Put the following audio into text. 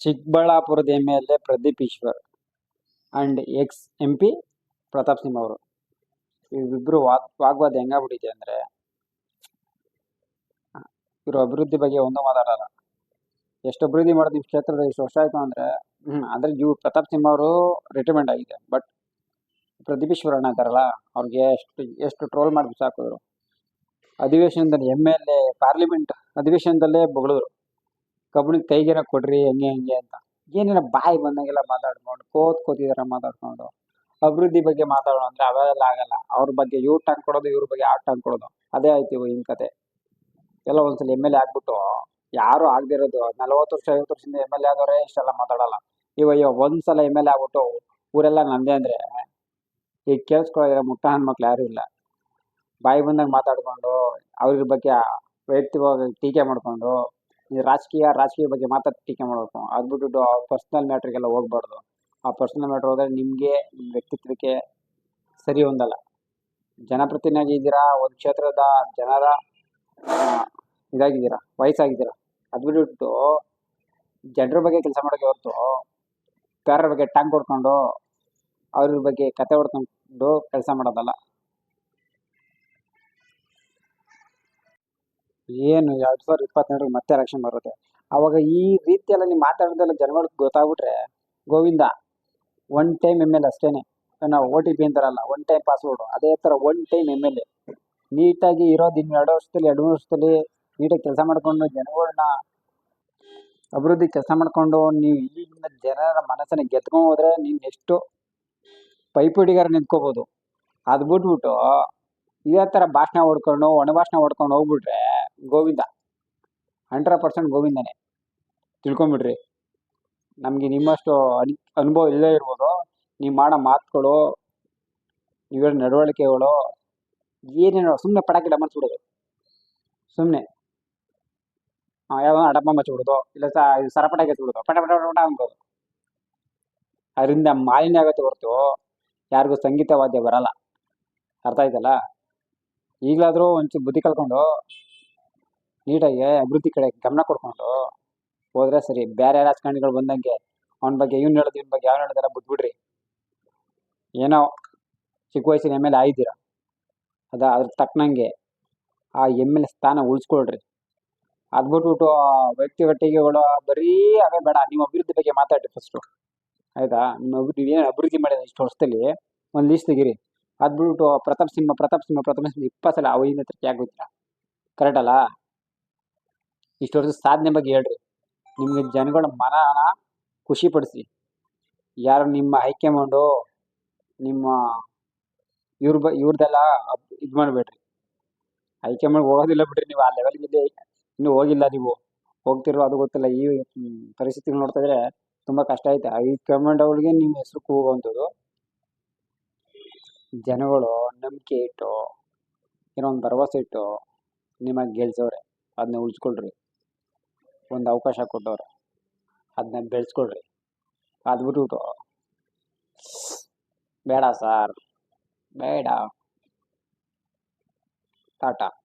ಚಿಕ್ಕಬಳ್ಳಾಪುರದ M L A Pradeep Eshwar and ex M P Pratap Simha ಅವರು. ಇವಿಬ್ಬರು ವಾಗ್, ವಾಗ್ವಾದ ಹೆಂಗಾಗ್ಬಿಟ್ಟಿದೆ ಅಂದರೆ ಇವರು ಅಭಿವೃದ್ಧಿ ಬಗ್ಗೆ ಒಂದು ಮಾತಾಡಲ್ಲ. ಎಷ್ಟು ಅಭಿವೃದ್ಧಿ ಮಾಡೋದು ನಿಮ್ಮ ಕ್ಷೇತ್ರದಲ್ಲಿ ಇಷ್ಟು ವರ್ಷ ಆಯಿತು ಅಂದರೆ ಅಂದ್ರೆ ಇವ್ರು ಪ್ರತಾಪ್ ಸಿಂಹ ಅವರು ರಿಟೈರ್ಮೆಂಟ್ ಆಗಿದೆ. ಬಟ್ ಪ್ರದೀಪ್ ಈಶ್ವರ್ ಅಣ್ಣ ಇದ್ದಾರಲ್ಲ, ಅವ್ರಿಗೆ ಎಷ್ಟು ಎಷ್ಟು ಟ್ರೋಲ್ ಮಾಡಿ ಸಾಕಿದ್ರು ಅಧಿವೇಶನದಲ್ಲಿ ಎಂ ಎಲ್ ಎ ಪಾರ್ಲಿಮೆಂಟ್ ಅಧಿವೇಶನದಲ್ಲೇ ಬೊಗಳಿದ್ರು ಕಬ್ಬಣಿಗೆ ಕೈಗೇನ ಕೊಡ್ರಿ, ಹೆಂಗೆ ಹೆಂಗೆ ಅಂತ. ಏನೇನ ಬಾಯಿ ಬಂದಂಗೆಲ್ಲ ಮಾತಾಡ್ಕೊಂಡು, ಕೋತ್ ಕೋತಿದಾರ ಮಾತಾಡ್ಕೊಂಡು, ಅಭಿವೃದ್ಧಿ ಬಗ್ಗೆ ಮಾತಾಡೋ ಅಂದ್ರೆ ಅವೆಲ್ಲ ಆಗಲ್ಲ. ಅವ್ರ ಬಗ್ಗೆ ಇವ್ರು ಟಾಂಗ್ ಕೊಡೋದು, ಇವ್ರ ಬಗ್ಗೆ ಆ ಟಾಂಗ್ ಕೊಡೋದು. ಅದೇ ಆಯ್ತು ಇವಾಗಿನ ಕತೆ. ಎಲ್ಲ ಒಂದ್ಸಲ ಎಂ ಎಲ್ ಎ ಆಗ್ಬಿಟ್ಟು, ಯಾರು ಆಗದಿರೋದು ನಲವತ್ತು ವರ್ಷ, ಐವತ್ತು ವರ್ಷದಿಂದ ಎಂ ಎಲ್ ಎ ಆದವರೇ ಇಷ್ಟೆಲ್ಲ ಮಾತಾಡಲ್ಲ. ಇವ ಇವ ಒಂದ್ಸಲ ಎಂ ಎಲ್ ಎ ಆಗ್ಬಿಟ್ಟು, ಊರೆಲ್ಲ ನಂದೇ ಅಂದ್ರೆ, ಈಗ ಕೇಳಿಸ್ಕೊಳ್ಳೋ ಮುಟ್ಟ ಹೆಣ್ಮಕ್ಳು ಯಾರು ಇಲ್ಲ. ಬಾಯಿ ಬಂದಾಗ ಮಾತಾಡ್ಕೊಂಡು ಅವ್ರ ಬಗ್ಗೆ ವೈಯಕ್ತಿಕವಾಗಿ ಟೀಕೆ ಮಾಡ್ಕೊಂಡು ಈ ರಾಜಕೀಯ ರಾಜಕೀಯ ಬಗ್ಗೆ ಮಾತ್ರ ಟೀಕೆ ಮಾಡಬೇಕು. ಅದು ಪರ್ಸನಲ್ ಪರ್ಸ್ನಲ್ ಮ್ಯಾಟ್ರಿಗೆಲ್ಲ ಹೋಗ್ಬಾರ್ದು. ಆ ಪರ್ಸ್ನಲ್ ಮ್ಯಾಟ್ರ್ ಹೋದ್ರೆ ನಿಮಗೆ ನಿಮ್ಮ ವ್ಯಕ್ತಿತ್ವಕ್ಕೆ ಸರಿ ಹೊಂದಲ್ಲ ಜನಪ್ರತಿನಿಧಿ ಇದ್ದೀರಾ ಒಂದು ಕ್ಷೇತ್ರದ ಜನರ ಆ, ಇದಾಗಿದ್ದೀರಾ ವಯಸ್ಸಾಗಿದ್ದೀರಾ ಅದು ಬಿಟ್ಬಿಟ್ಟು ಜನರ ಬಗ್ಗೆ ಕೆಲಸ ಮಾಡೋಕೆ ಹೊರತು ಬೇರೆಯವ್ರ ಬಗ್ಗೆ ಟ್ಯಾಂಕ್ ಹೊಡ್ಕೊಂಡು ಅವ್ರ ಬಗ್ಗೆ ಕತೆ ಹೊಡ್ಕೊಂಡು ಕೆಲಸ ಮಾಡೋದಲ್ಲ. ಏನು ಎರಡ್ ಸಾವಿರದ ಇಪ್ಪತ್ತೆರಡರಲ್ಲಿ ಮತ್ತೆ ಎಲೆಕ್ಷನ್ ಬರುತ್ತೆ. ಅವಾಗ ಈ ರೀತಿಯೆಲ್ಲ ನೀವು ಮಾತಾಡೋದೆಲ್ಲ ಜನಗಳಿಗೆ ಗೊತ್ತಾಗ್ಬಿಟ್ರೆ ಗೋವಿಂದ ಒನ್ ಟೈಮ್ ಎಂ ಎಲ್ ಅಷ್ಟೇನೆ. ನಾವು ಓ ಟಿ ಪಿ ಅಂತಾರಲ್ಲ ಒನ್ ಟೈಮ್ ಪಾಸ್ವರ್ಡ್ ಅದೇ ಥರ one time M L A ನೀಟಾಗಿ ಇರೋದು ಇನ್ನು ಎರಡು ವರ್ಷದಲ್ಲಿ, ಎರಡು ಮೂರು ವರ್ಷದಲ್ಲಿ ನೀಟಾಗಿ ಕೆಲಸ ಮಾಡ್ಕೊಂಡು ಜನಗಳನ್ನ ಅಭಿವೃದ್ಧಿ ಕೆಲಸ ಮಾಡ್ಕೊಂಡು ನೀವು ಈಗಿನ ಜನರ ಮನಸ್ಸನ್ನ ಗೆದ್ಕೊಂಡು ಹೋದ್ರೆ ನೀನು ಎಷ್ಟು ಪೈಪೋಟಿಗಾರ ನಿಂತ್ಕೋಬೋದು. ಅದು ಬಿಟ್ಬಿಟ್ಟು ಇದೇ ಥರ ಭಾಷಣ ಹೊಡ್ಕೊಂಡು ಒಣ ಭಾಷಣ ಹೊಡ್ಕೊಂಡು ಹೋಗ್ಬಿಟ್ರೆ ಗೋವಿಂದ. ಹಂಡ್ರೆಡ್ ಪರ್ಸೆಂಟ್ ಗೋವಿಂದನೇ. ತಿಳ್ಕೊಂಬಿಡ್ರಿ. ನಮಗೆ ನಿಮ್ಮಷ್ಟು ಅನ್, ಅನುಭವ ಇಲ್ಲದೇ ಇರ್ಬೋದು. ನೀವು ಮಾಡೋ ಮಾತುಗಳು ನೀವು ಹೇಳೋ ನಡವಳಿಕೆಗಳು ಏನೇನೋ ಸುಮ್ಮನೆ ಪಟಾಕಿ ಡಮರ್ಸ್ ಬಿಡೋದು ಸುಮ್ಮನೆ ಯಾವ ಅಡಪ ಮಚ್ಚಿಬಿಡೋದು ಇಲ್ಲ ಸ ಇದು ಸರಪಟಾಕಿ ಎತ್ಬಿಡೋದು ಪಟ ಪಟ ಪಟ ಅನ್ಬೋದು ಅದರಿಂದ ಮಾಲಿನ್ಯ ಆಗುತ್ತೆ ಹೊರತು, ಯಾರಿಗೂ ಸಂಗೀತ ವಾದ್ಯ ಬರಲ್ಲ. ಅರ್ಥ ಆಯ್ತಲ್ಲ? ಈಗಲಾದರೂ ಒಂಚೂರು ಬುದ್ಧಿ ಕಲ್ಕೊಂಡು ನೀಟಾಗಿ ಅಭಿವೃದ್ಧಿ ಕಡೆ ಗಮನ ಕೊಡ್ಕೊಂಡು ಹೋದ್ರೆ ಸರಿ. ಬೇರೆ ರಾಜಕಾರಣಿಗಳು ಬಂದಂಗೆ ಅವನ ಬಗ್ಗೆ ಇವ್ನು ಹೇಳೋದು ಇವ್ನ ಬಗ್ಗೆ ಯಾವ ಹೇಳೋದೆಲ್ಲ ಬಿಟ್ಬಿಡ್ರಿ. ಏನೋ ಚಿಕ್ಕ ವಯಸ್ಸಿನ ಎಂ ಎಲ್ ಎ ಅದ ಅದ್ರ ತಕ್ಕನಂಗೆ ಆ ಎಂ ಎಲ್ ಎ ಸ್ಥಾನ ಉಳಿಸ್ಕೊಳ್ರಿ. ಅದು ಬಿಟ್ಬಿಟ್ಟು ವ್ಯಕ್ತಿಗಟ್ಟಿಗೆಗಳು ಬರೀ ಅವೇ ಬೇಡ. ನಿಮ್ಮ ಅಭಿವೃದ್ಧಿ ಬಗ್ಗೆ ಮಾತಾಡಿ ಫಸ್ಟು ಆಯ್ತಾ? ನಿಮ್ಮ ಅಭಿವೃದ್ಧಿ ಏನು ಅಭಿವೃದ್ಧಿ ಮಾಡಿದ ಇಷ್ಟು ವರ್ಷದಲ್ಲಿ? ಒಂದು ಲೀಸ್ಟ್ ತೆಗೀರಿ. ಅದು ಬಿಟ್ಬಿಟ್ಟು ಪ್ರತಾಪ್ ಸಿಂಹ ಪ್ರತಾಪ್ ಸಿಂಹ ಪ್ರತಾಪ್ ಸಿಂಹ ಇಪ್ಪತ್ತು ಸಲ ಅವರಿಂದ ಯಾಕೆ ಕರೆಕ್ಟ್ ಅಲ್ಲ? ಇಷ್ಟು ವರ್ಷದ ಸಾಧನೆ ಬಗ್ಗೆ ಹೇಳ್ರಿ. ನಿಮ್ಗೆ ಜನಗಳ ಮನನ ಖುಷಿಪಡಿಸಿ ಯಾರು ನಿಮ್ಮ ಹೈಕಮಾಂಡು ನಿಮ್ಮ ಇವ್ರ ಬ ಇವ್ರದ್ದೆಲ್ಲ ಇದು ಮಾಡಬೇಡ್ರಿ. ಮಾಡಿ ಹೋಗೋದಿಲ್ಲ ಬಿಡ್ರಿ ನೀವು, ಆ ಲೆವೆಲ್ಗೆ ಇನ್ನೂ ಹೋಗಿಲ್ಲ ನೀವು. ಹೋಗ್ತಿರೋ ಅದು ಗೊತ್ತಿಲ್ಲ. ಈ ಪರಿಸ್ಥಿತಿ ನೋಡ್ತಾ ಇದ್ರೆ ತುಂಬ ಕಷ್ಟ ಐತೆ. ಹೈಕಮಾಂಡ್ ಅವ್ರಿಗೆ ನಿಮ್ಮ ಹೆಸರು ಕೂಗುವಂಥದ್ದು ಜನಗಳು ನಂಬಿಕೆ ಇಟ್ಟು, ಏನೋ ಒಂದು ಭರವಸೆ ಇಟ್ಟು ನಿಮಗೆ ಗೆಲ್ಸವ್ರೆ. ಅದನ್ನ ಉಳಿಸ್ಕೊಳ್ರಿ. ಒಂದು ಅವಕಾಶ ಕೊಟ್ಟವ್ರೆ. ಅದನ್ನ ಬೆಳೆಸ್ಕೊಡ್ರಿ ಅದು ಬಿಟ್ಬಿಟ್ಟು. ಬೇಡ ಸರ್. ಬೇಡ. ಟಾಟಾ.